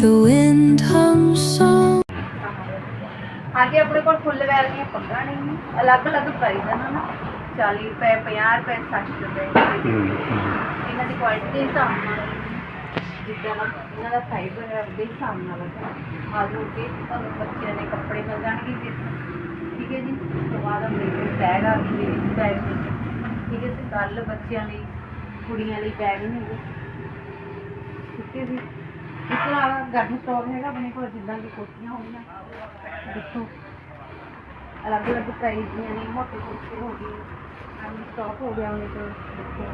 The wind hums song. ਹਾਂਜੀ ਆਪਣੇ ਕੋਲ ਫੁੱਲ ਵੈਲ ਦੀਆਂ ਪੱਗਾਂ ਨੇ ਜੀ। ਅਲੱਗ-ਅਲੱਗ ਪ੍ਰਾਈਸ ਹਨ ਨਾ 40 ਰੁਪਏ 50 ਰੁਪਏ 60 ਰੁਪਏ। ਇਹਨਾਂ ਦੀ ਕੁਆਲਿਟੀ ਦੇ ਹਿਸਾਬ ਨਾਲ ਜਿੱਦਾਂ ਦਾ ਇਹਨਾਂ ਦਾ ਫਾਈਬਰ ਹੈ ਉਹਦੇ ਹਿਸਾਬ ਨਾਲ ਆਲੂ ਕੇ ਤੁਹਾਨੂੰ ਬੱਚਿਆਂ ਦੇ ਕੱਪੜੇ ਮਿਲ ਜਾਣਗੇ ਜੀ। ਠੀਕ ਹੈ ਜੀ। ਉਸ ਤੋਂ ਬਾਅਦ ਮੇਰੇ ਬੈਗ ਆ ਗਏ ਮੇਰੇ ਬੈਗ ਵਿੱਚ। ਠੀਕ ਹੈ ਤੇ ਕੱਲ ਬੱਚਿਆਂ ਲਈ, ਕੁੜੀਆਂ ਲਈ ਬੈਗ ਨੇ ਠੀਕ ਹੈ ਜੀ। ਇਸ ਤੋਂ ਇਲਾਵਾ ਗਰਮ ਸਟਾਕ ਹੈਗਾ, ਆਪਣੇ ਕੋਲ ਜਿੱਦਾਂ ਦੀ ਕੋਟੀਆਂ ਹੋਣਗੀਆਂ ਦੇਖੋ। ਅਲੱਗ ਅਲੱਗ ਪ੍ਰਾਈਸ ਦੀਆਂ ਨੇ, ਮੋਟੇ ਕੁਰਤੇ ਹੋ ਗਏ ਗਰਮ ਸਟਾਕ ਹੋ ਗਿਆ ਉਹਨੇ ਤੋਂ ਦੇਖੋ,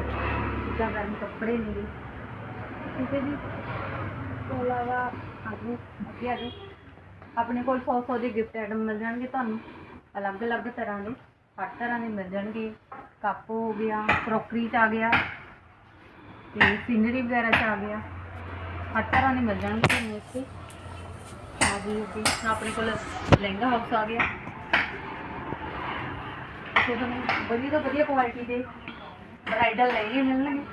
ਜਿੱਦਾਂ ਗਰਮ ਕੱਪੜੇ ਨੇ ਠੀਕ ਹੈ ਜੀ। ਇਸ ਤੋਂ ਇਲਾਵਾ ਆਜੋ, ਅੱਗੇ ਆਜੋ। ਆਪਣੇ ਕੋਲ 100 100 ਦੇ ਗਿਫਟ ਆਈਟਮ ਮਿਲ ਜਾਣਗੇ ਤੁਹਾਨੂੰ। ਅਲੱਗ ਅਲੱਗ ਤਰ੍ਹਾਂ ਦੇ, ਹਰ ਤਰ੍ਹਾਂ ਦੇ ਮਿਲ ਜਾਣਗੇ। ਕੱਪ ਹੋ ਗਿਆ ਕਰੋਕਰੀ ਚ ਆ ਗਿਆ, ਤੇ ਸੀਨਰੀ ਵਗੈਰਾ ਚ ਆ ਗਿਆ। ਹਰ ਤਰ੍ਹਾਂ ਦੇ ਮਿਲ ਜਾਣਗੇ ਤੁਹਾਨੂੰ ਇੱਥੇ। ਆ ਜੀ ਅੱਗੇ ਆਪਣੇ ਕੋਲ ਲਹਿੰਗਾ ਹਾਊਸ ਆ ਗਿਆ। ਤੁਹਾਨੂੰ ਵਧੀਆ ਤੋਂ ਵਧੀਆ ਕੁਆਲਿਟੀ ਦੇ ਬ੍ਰਾਈਡਲ ਲਹਿੰਗੇ ਮਿਲਣਗੇ।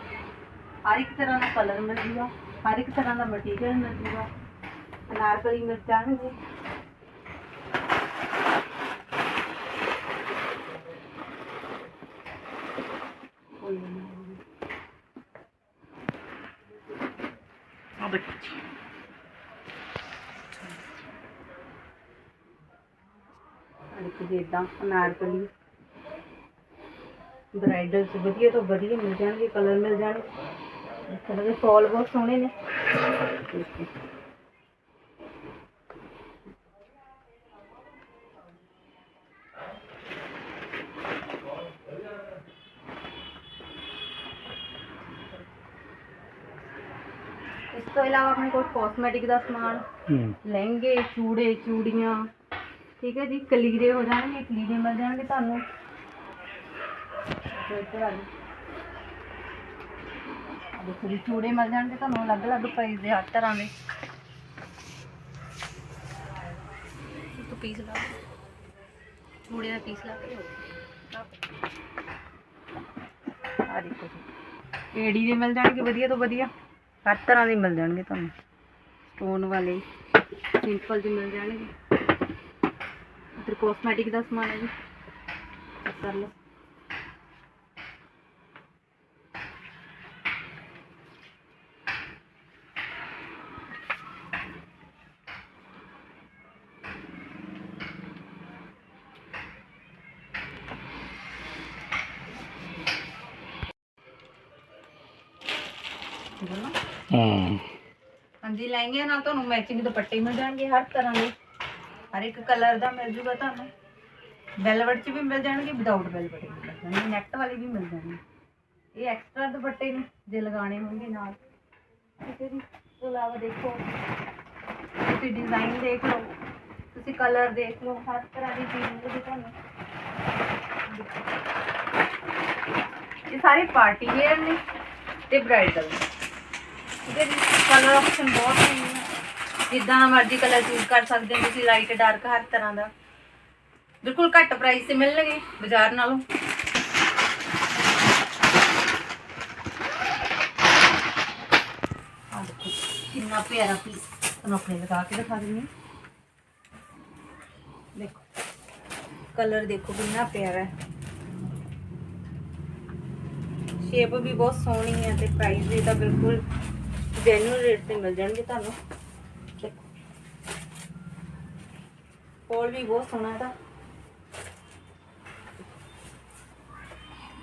ਹਰ ਇੱਕ ਤਰ੍ਹਾਂ ਦਾ ਕਲਰ ਮਿਲ ਜੂਗਾ ਹਰ ਇੱਕ ਤਰ੍ਹਾਂ ਦਾ ਮਟੀਰੀਅਲ ਮਿਲ ਜੂਗਾ ਅਨਾਰਕਲੀ ਮਿਲ ਜਾਣਗੇ ਕੋਈ ਨਹੀਂ ਆ ਦੇਖੋ ਜੀ ਆਹ ਦੇਖੋ ਜੀ ਇਦਾਂ ਅਨਾਰਕਲੀ। ਬ੍ਰਾਈਡਲ ਚ ਵਧੀਆ ਤੋਂ ਵਧੀਆ ਮਿਲ ਜਾਣਗੇ ਕਲਰ ਮਿਲ ਜਾਣਗੇ। ਇਸ ਤਰ੍ਹਾਂ ਦੇ ਫਾਲ ਬਹੁਤ ਸੋਹਣੇ ਨੇ। ਇਸ ਤੋਂ ਇਲਾਵਾ ਆਪਣੇ ਕੋਲ ਕਾਸਮੈਟਿਕ ਦਾ ਸਮਾਨ ਲਹਿੰਗੇ ਚੂੜੇ ਚੂੜੀਆਂ ਠੀਕ ਹੈ ਜੀ ਕਲੀਰੇ ਹੋ ਜਾਣਗੇ ਕਲੀਰੇ ਮਿਲ ਜਾਣਗੇ ਤੁਹਾਨੂੰ। ਤੇ ਇੱਧਰ ਆ ਜਾਓ। ਆਹ ਦੇਖੋ ਜੀ ਚੂੜੇ ਮਿਲ ਜਾਣਗੇ ਤੁਹਾਨੂੰ ਅਲੱਗ-ਅਲੱਗ ਪ੍ਰਾਈਸ ਦੇ ਹਰ ਤਰ੍ਹਾਂ ਦੇ। ਇੱਕ ਪੀਸ ਲਾ ਚੂੜੇ ਦਾ ਪੀਸ ਲਾ ਕੇ ਆ ਦੇਖੋ ਜੀ। ਏਡੀ ਦੇ ਮਿਲ ਜਾਣਗੇ? ਵਧੀਆ ਤੋਂ ਵਧੀਆ। ਹਰ ਤਰ੍ਹਾਂ ਦੇ ਮਿਲ ਜਾਣਗੇ ਤੁਹਾਨੂੰ। ਸਟੋਨ ਵਾਲੇ ਸਿੰਪਲ ਦੇ ਮਿਲ ਜਾਣਗੇ। ਇੱਧਰ ਕਾਸਮੈਟਿਕ ਦਾ ਸਮਾਨ ਹੈ ਜੀ। ਕਰ ਲਓ। ਬੋਲੋ ਹੂੰ। ਹਾਂਜੀ ਲਹਿੰਗਿਆਂ ਨਾਲ ਤੁਹਾਨੂੰ ਮੈਚਿੰਗ ਦੁਪੱਟੇ ਮਿਲ ਜਾਣਗੇ, ਹਰ ਤਰ੍ਹਾਂ ਦੇ। ਹਰ ਇੱਕ ਕਲਰ ਦਾ ਮਿਲ ਜੂਗਾ ਤੁਹਾਨੂੰ। ਵੈਲਵਟ ਚ ਵੀ ਮਿਲ ਜਾਣਗੇ ਵਿਦਆਊਟ ਵੈਲਵਟ ਵੀ ਮਿਲ ਜਾਣਗੇ ਨੈਟ ਵਾਲੇ ਵੀ ਮਿਲ ਜਾਣਗੇ। ਇਹ ਐਕਸਟਰਾ ਦੁਪੱਟੇ ਨੇ, ਜੇ ਲਗਾਣੇ ਹੋਣਗੇ ਨਾਲ। ਠੀਕ ਹੈ ਇਲਾਵਾ ਦੇਖੋ, ਤੁਸੀਂ ਡਿਜ਼ਾਈਨ ਦੇਖ ਲਓ, ਤੁਸੀਂ ਕਲਰ ਦੇਖ ਲਓ, ਹਰ ਤਰ੍ਹਾਂ ਦੀ ਚੀਜ਼ ਮਿਲੇਗੀ ਤੁਹਾਨੂੰ। ਇਹ ਸਾਰੇ ਪਾਰਟੀ ਵੇਅਰ ਨੇ ਤੇ ਬ੍ਰਾਈਡਲ ਨੇ। ਠੀਕ ਹੈ ਕਲਰ ਆਪਸ਼ਨ ਬਹੁਤ ਹੈ ਜਿੱਦਾਂ ਦਾ ਮਰਜ਼ੀ ਕਲਰ ਚੂਜ਼ ਕਰ ਸਕਦੇ ਹੋ ਤੁਸੀਂ ਲਾਈਟ ਡਾਰਕ ਹਰ ਤਰ੍ਹਾਂ ਦਾ। ਬਿਲਕੁਲ ਘੱਟ ਪ੍ਰਾਈਸ ਤੇ ਮਿਲਣਗੇ ਬਾਜ਼ਾਰ ਨਾਲੋਂ। ਕਿੰਨਾ ਪਿਆਰਾ ਪੀਸ ਤੁਹਾਨੂੰ ਆਪਣੇ ਲਗਾ ਕੇ ਦਿਖਾ ਦਿੰਦੀ ਹਾਂ। ਦੇਖੋ ਕਲਰ ਦੇਖੋ ਕਿੰਨਾ ਪਿਆਰਾ ਹੈ। ਸ਼ੇਪ ਵੀ ਬਹੁਤ ਸੋਹਣੀ ਹੈ ਤੇ ਪ੍ਰਾਈਸ ਵੀ ਤਾਂ ਬਿਲਕੁਲ ਜੈਨੂਅਲ ਰੇਟ ਤੇ ਮਿਲ ਜਾਣਗੇ ਤੁਹਾਨੂੰ। ਦੇਖੋ। ਕੋਲ ਵੀ ਬਹੁਤ ਸੋਹਣਾ ਇਹਦਾ।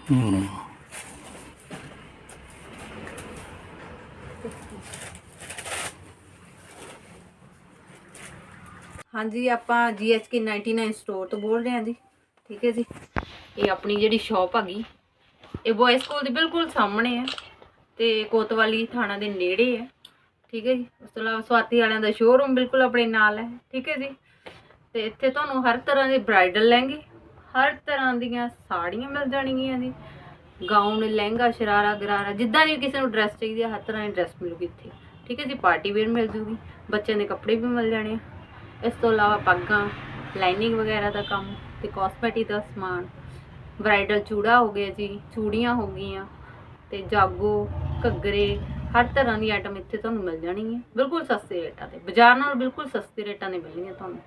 ਹੂੰ। ਹਾਂਜੀ ਆਪਾਂ GHK 99 ਸਟੋਰ ਤੋਂ ਬੋਲ ਰਹੇ ਹਾਂ ਜੀ। ਠੀਕ ਹੈ ਜੀ। ਇਹ ਆਪਣੀ ਜਿਹੜੀ ਸ਼ਾਪ ਹੈਗੀ ਇਹ ਬॉय ਸਕੂਲ ਦੇ ਬਿਲਕੁਲ ਸਾਹਮਣੇ ਹੈ। ਤੇ ਕੋਤਵਾਲੀ ਥਾਣਾ ਦੇ ਨੇੜੇ ਹੈ। ਠੀਕ ਹੈ ਜੀ? ਉਸ ਤੋਂ ਇਲਾਵਾ ਸਵਾਤੀ ਵਾਲਿਆਂ ਦਾ ਸ਼ੋਰੂਮ ਬਿਲਕੁਲ ਆਪਣੇ ਨਾਲ ਹੈ। ਠੀਕ ਹੈ ਜੀ? ਤੇ ਇੱਥੇ ਤੁਹਾਨੂੰ ਹਰ ਤਰ੍ਹਾਂ ਦੇ ਬ੍ਰਾਈਡਲ ਲਹਿੰਗੇ, ਹਰ ਤਰ੍ਹਾਂ ਦੀਆਂ ਸਾੜੀਆਂ ਮਿਲ ਜਾਣਗੀਆਂ ਜੀ। ਗਾਊਨ ਲਹਿੰਗਾ, ਸ਼ਰਾਰਾ, ਗਰਾਰਾ, ਜਿੱਦਾਂ ਦੀ ਕਿਸੇ ਨੂੰ ਡਰੈਸ ਚਾਹੀਦੀ ਹੈ, ਹਰ ਤਰ੍ਹਾਂ ਦੀ ਡਰੈਸ ਮਿਲੂਗੀ ਇੱਥੇ। ਠੀਕ ਹੈ ਜੀ? ਪਾਰਟੀ ਵੇਅਰ ਮਿਲ ਜੂਗੀ। ਬੱਚਿਆਂ ਦੇ ਕੱਪੜੇ ਵੀ ਮਿਲ ਜਾਣੇ ਆ। ਇਸ ਤੋਂ ਇਲਾਵਾ ਪੱਗਾਂ ਲਾਈਨਿੰਗ ਵਗੈਰਾ ਦਾ ਕੰਮ ਤੇ ਕਾਸਮੈਟਿਕ ਦਾ ਸਮਾਨ। ਬ੍ਰਾਈਡਲ ਚੂੜਾ ਹੋ ਗਿਆ ਜੀ, ਚੂੜੀਆਂ ਹੋ ਗਈਆਂ। ਤੇ ਜਾਗੋ, ਘੱਗਰੇ, ਹਰ ਤਰ੍ਹਾਂ ਦੀ ਆਈਟਮ ਇੱਥੇ ਤੁਹਾਨੂੰ ਮਿਲ ਜਾਣੀ ਹੈ। ਬਿਲਕੁਲ ਸਸਤੇ ਰੇਟਾਂ ਤੇ। ਬਾਜ਼ਾਰ ਨਾਲ ਬਿਲਕੁਲ ਸਸਤੇ ਰੇਟਾਂ ਦੇ ਮਿਲਣਗੀਆਂ ਤੁਹਾਨੂੰ।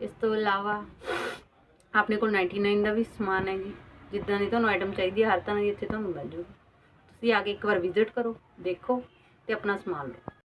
ਇਸ ਤੋਂ ਇਲਾਵਾ ਆਪਣੇ ਕੋਲ 99 ਦਾ ਵੀ ਸਮਾਨ ਹੈ ਜੀ। ਜਿੱਦਾਂ ਦੀ ਤੁਹਾਨੂੰ ਆਈਟਮ ਚਾਹੀਦੀ ਹੈ, ਹਰ ਤਰ੍ਹਾਂ ਦੀ ਇੱਥੇ ਤੁਹਾਨੂੰ ਮਿਲ ਜੂਗੀ। ਤੁਸੀਂ ਆ ਕੇ ਇੱਕ ਵਾਰ ਵਿਜ਼ਿਟ ਕਰੋ, ਦੇਖੋ ਤੇ ਆਪਣਾ ਸਮਾਨ ਲਓ।